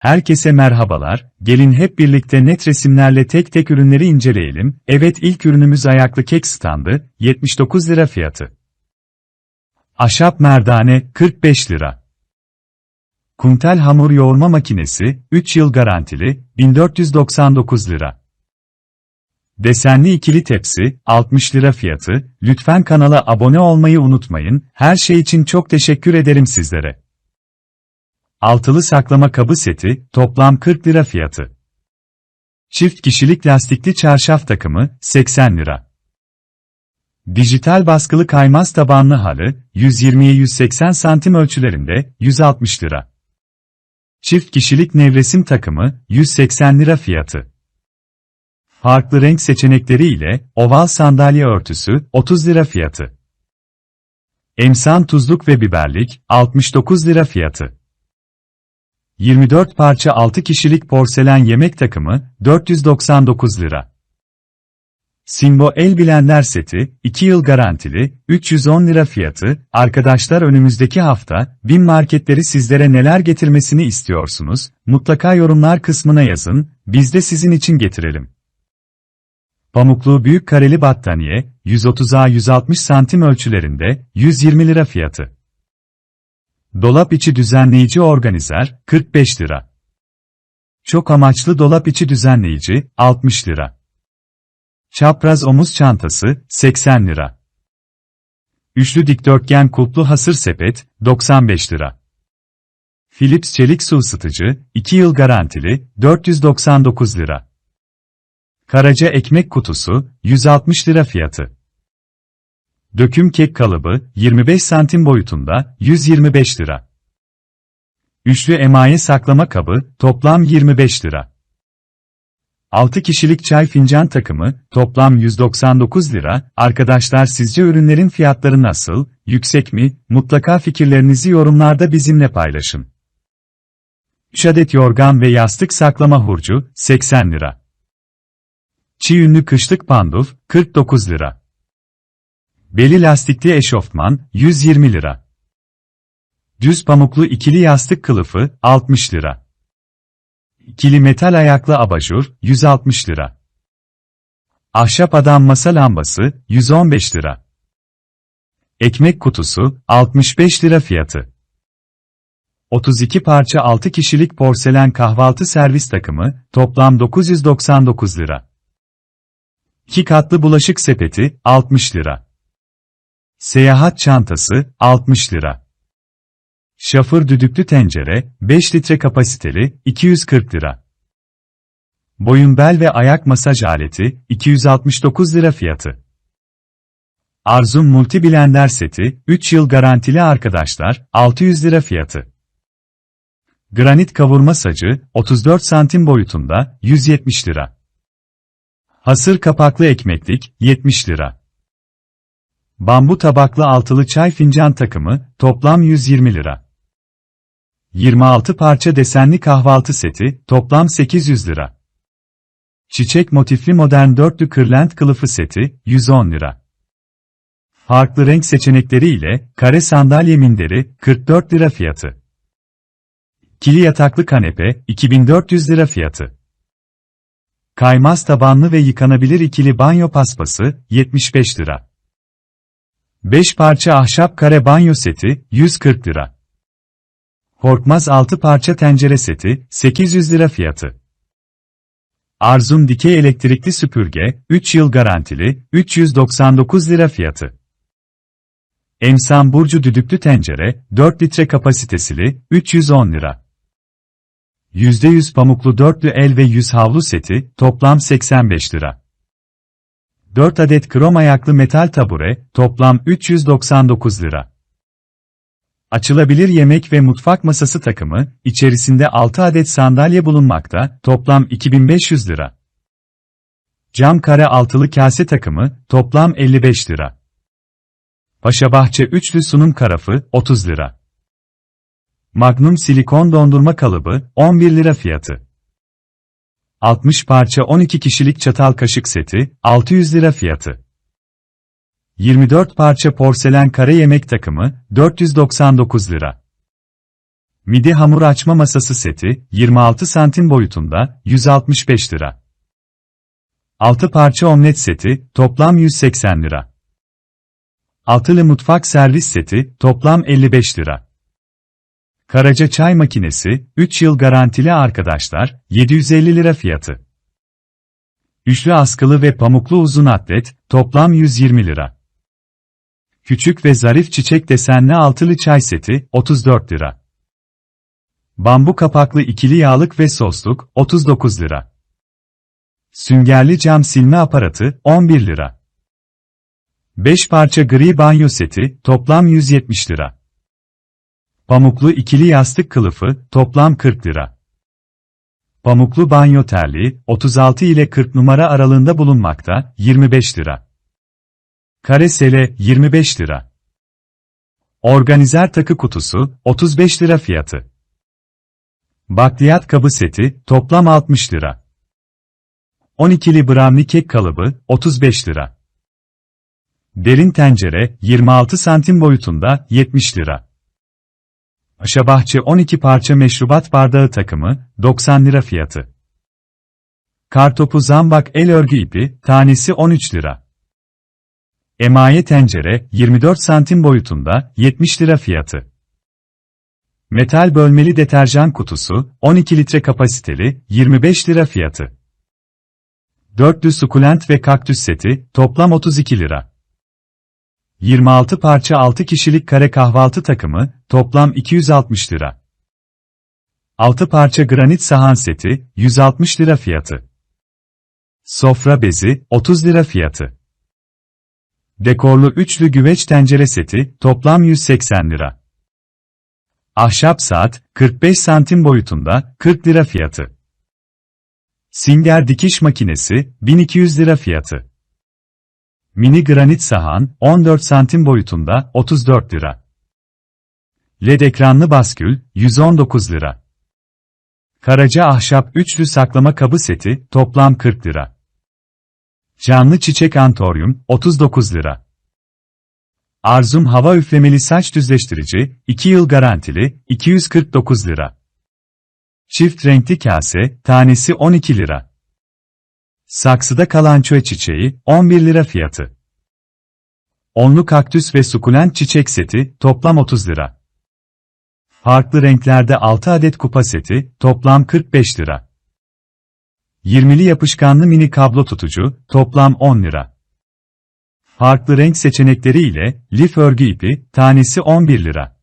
Herkese merhabalar, gelin hep birlikte net resimlerle tek tek ürünleri inceleyelim. Evet ilk ürünümüz ayaklı kek standı, 79 lira fiyatı. Ahşap merdane, 45 lira. Kuntel hamur yoğurma makinesi, 3 yıl garantili, 1499 lira. Desenli ikili tepsi, 60 lira fiyatı. Lütfen kanala abone olmayı unutmayın. Her şey için çok teşekkür ederim sizlere. Altılı saklama kabı seti, toplam 40 lira fiyatı. Çift kişilik lastikli çarşaf takımı, 80 lira. Dijital baskılı kaymaz tabanlı halı, 120'ye 180 santim ölçülerinde, 160 lira. Çift kişilik nevresim takımı, 180 lira fiyatı. Farklı renk seçenekleri ile, oval sandalye örtüsü, 30 lira fiyatı. Emsan tuzluk ve biberlik, 69 lira fiyatı. 24 parça 6 kişilik porselen yemek takımı, 499 lira. Simbo el bilenler seti, 2 yıl garantili, 310 lira fiyatı. Arkadaşlar önümüzdeki hafta, BİM marketleri sizlere neler getirmesini istiyorsunuz? Mutlaka yorumlar kısmına yazın, biz de sizin için getirelim. Pamuklu büyük kareli battaniye, 130'a 160 santim ölçülerinde, 120 lira fiyatı. Dolap içi düzenleyici organizer, 45 lira. Çok amaçlı dolap içi düzenleyici, 60 lira. Çapraz omuz çantası, 80 lira. Üçlü dikdörtgen kulplu hasır sepet, 95 lira. Philips çelik su ısıtıcı, 2 yıl garantili, 499 lira. Karaca ekmek kutusu, 160 lira fiyatı. Döküm kek kalıbı, 25 santim boyutunda, 125 lira. Üçlü emaye saklama kabı, toplam 25 lira. 6 kişilik çay fincan takımı, toplam 199 lira. Arkadaşlar sizce ürünlerin fiyatları nasıl, yüksek mi? Mutlaka fikirlerinizi yorumlarda bizimle paylaşın. 3 adet yorgan ve yastık saklama hurcu, 80 lira. Çiğ ünlü kışlık panduf, 49 lira. Beli lastikli eşofman, 120 lira. Düz pamuklu ikili yastık kılıfı, 60 lira. İkili metal ayaklı abajur, 160 lira. Ahşap adam masa lambası, 115 lira. Ekmek kutusu, 65 lira fiyatı. 32 parça 6 kişilik porselen kahvaltı servis takımı, toplam 999 lira. 2 katlı bulaşık sepeti, 60 lira. Seyahat çantası, 60 lira. Şafır düdüklü tencere, 5 litre kapasiteli, 240 lira. Boyun bel ve ayak masaj aleti, 269 lira fiyatı. Arzum Multi Blender seti, 3 yıl garantili arkadaşlar, 600 lira fiyatı. Granit kavurma sacı, 34 santim boyutunda, 170 lira. Hasır kapaklı ekmeklik, 70 lira. Bambu tabaklı altılı çay fincan takımı, toplam 120 lira. 26 parça desenli kahvaltı seti, toplam 800 lira. Çiçek motifli modern dörtlü kırlent kılıfı seti, 110 lira. Farklı renk seçenekleri ile, kare sandalye minderi, 44 lira fiyatı. Kili yataklı kanepe, 2400 lira fiyatı. Kaymaz tabanlı ve yıkanabilir ikili banyo paspası, 75 lira. 5 parça ahşap kare banyo seti, 140 lira. Korkmaz 6 parça tencere seti, 800 lira fiyatı. Arzum dikey elektrikli süpürge, 3 yıl garantili, 399 lira fiyatı. Emsan Burcu düdüklü tencere, 4 litre kapasitesili, 310 lira. %100 pamuklu dörtlü el ve yüz havlu seti, toplam 85 lira. 4 adet krom ayaklı metal tabure, toplam 399 lira. Açılabilir yemek ve mutfak masası takımı, içerisinde 6 adet sandalye bulunmakta, toplam 2500 lira. Cam kare altılı kase takımı, toplam 55 lira. Paşabahçe üçlü sunum karafı, 30 lira. Magnum silikon dondurma kalıbı, 11 lira fiyatı. 60 parça 12 kişilik çatal kaşık seti, 600 lira fiyatı. 24 parça porselen kare yemek takımı, 499 lira. midi hamur açma masası seti, 26 santim boyutunda, 165 lira. 6 parça omlet seti, toplam 180 lira. Altılı mutfak servis seti, toplam 55 lira. Karaca çay makinesi, 3 yıl garantili arkadaşlar, 750 lira fiyatı. Üçlü askılı ve pamuklu uzun atlet, toplam 120 lira. Küçük ve zarif çiçek desenli altılı çay seti, 34 lira. Bambu kapaklı ikili yağlık ve sosluk, 39 lira. Süngerli cam silme aparatı, 11 lira. 5 parça gri banyo seti, toplam 170 lira. Pamuklu ikili yastık kılıfı, toplam 40 lira. Pamuklu banyo terliği, 36 ile 40 numara aralığında bulunmakta, 25 lira. Kare sele, 25 lira. Organizer takı kutusu, 35 lira fiyatı. Bakliyat kabı seti, toplam 60 lira. 12'li brownie kek kalıbı, 35 lira. Derin tencere, 26 santim boyutunda, 70 lira. Aşabahçe 12 parça meşrubat bardağı takımı, 90 lira fiyatı. Kartopu zambak el örgü ipi, tanesi 13 lira. Emaye tencere, 24 santim boyutunda, 70 lira fiyatı. Metal bölmeli deterjan kutusu, 12 litre kapasiteli, 25 lira fiyatı. Dörtlü sukulent ve kaktüs seti, toplam 32 lira. 26 parça 6 kişilik kare kahvaltı takımı, toplam 260 lira. 6 parça granit sahan seti, 160 lira fiyatı. Sofra bezi, 30 lira fiyatı. Dekorlu üçlü güveç tencere seti, toplam 180 lira. Ahşap saat, 45 santim boyutunda, 40 lira fiyatı. Singer dikiş makinesi, 1200 lira fiyatı. Mini granit sahan, 14 santim boyutunda, 34 lira. LED ekranlı baskül, 119 lira. Karaca ahşap üçlü saklama kabı seti, toplam 40 lira. Canlı çiçek antoryum, 39 lira. Arzum hava üflemeli saç düzleştirici, 2 yıl garantili, 249 lira. Çift renkli kase, tanesi 12 lira. Saksıda kalan çöğ çiçeği, 11 lira fiyatı. Onlu kaktüs ve sukulent çiçek seti, toplam 30 lira. Farklı renklerde 6 adet kupa seti, toplam 45 lira. 20'li yapışkanlı mini kablo tutucu, toplam 10 lira. Farklı renk seçenekleri ile, lif örgü ipi, tanesi 11 lira.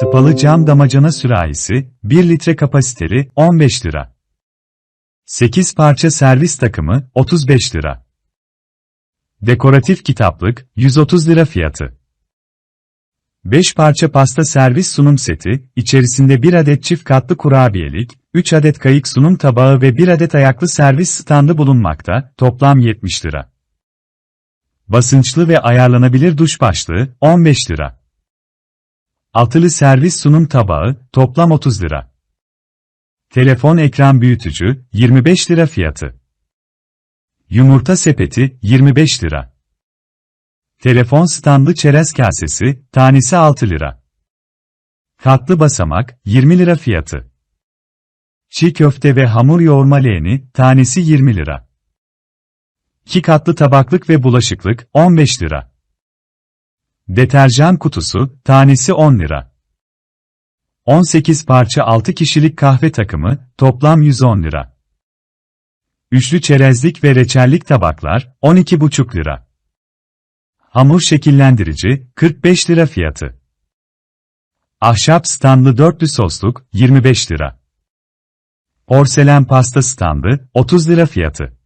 Tıpalı cam damacana sürahisi, 1 litre kapasiteli, 15 lira. 8 parça servis takımı, 35 lira. Dekoratif kitaplık, 130 lira fiyatı. 5 parça pasta servis sunum seti, içerisinde 1 adet çift katlı kurabiyelik, 3 adet kayık sunum tabağı ve 1 adet ayaklı servis standı bulunmakta, toplam 70 lira. Basınçlı ve ayarlanabilir duş başlığı, 15 lira. Altılı servis sunum tabağı, toplam 30 lira. Telefon ekran büyütücü, 25 lira fiyatı. Yumurta sepeti, 25 lira. Telefon standı çerez kasesi, tanesi 6 lira. Katlı basamak, 20 lira fiyatı. Çiğ köfte ve hamur yoğurma leğeni, tanesi 20 lira. 2 katlı tabaklık ve bulaşıklık, 15 lira. Deterjan kutusu, tanesi 10 lira. 18 parça 6 kişilik kahve takımı, toplam 110 lira. Üçlü çerezlik ve reçellik tabaklar, 12,5 lira. Hamur şekillendirici, 45 lira fiyatı. Ahşap standlı dörtlü sosluk, 25 lira. Porselen pasta standı, 30 lira fiyatı.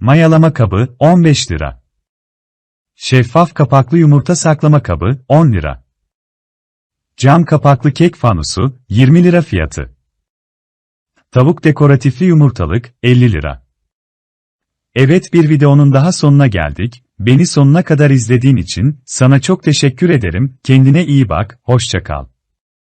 Mayalama kabı, 15 lira. Şeffaf kapaklı yumurta saklama kabı, 10 lira. Cam kapaklı kek fanusu, 20 lira fiyatı. Tavuk dekoratifli yumurtalık, 50 lira. Evet bir videonun daha sonuna geldik. Beni sonuna kadar izlediğin için sana çok teşekkür ederim. Kendine iyi bak, hoşça kal.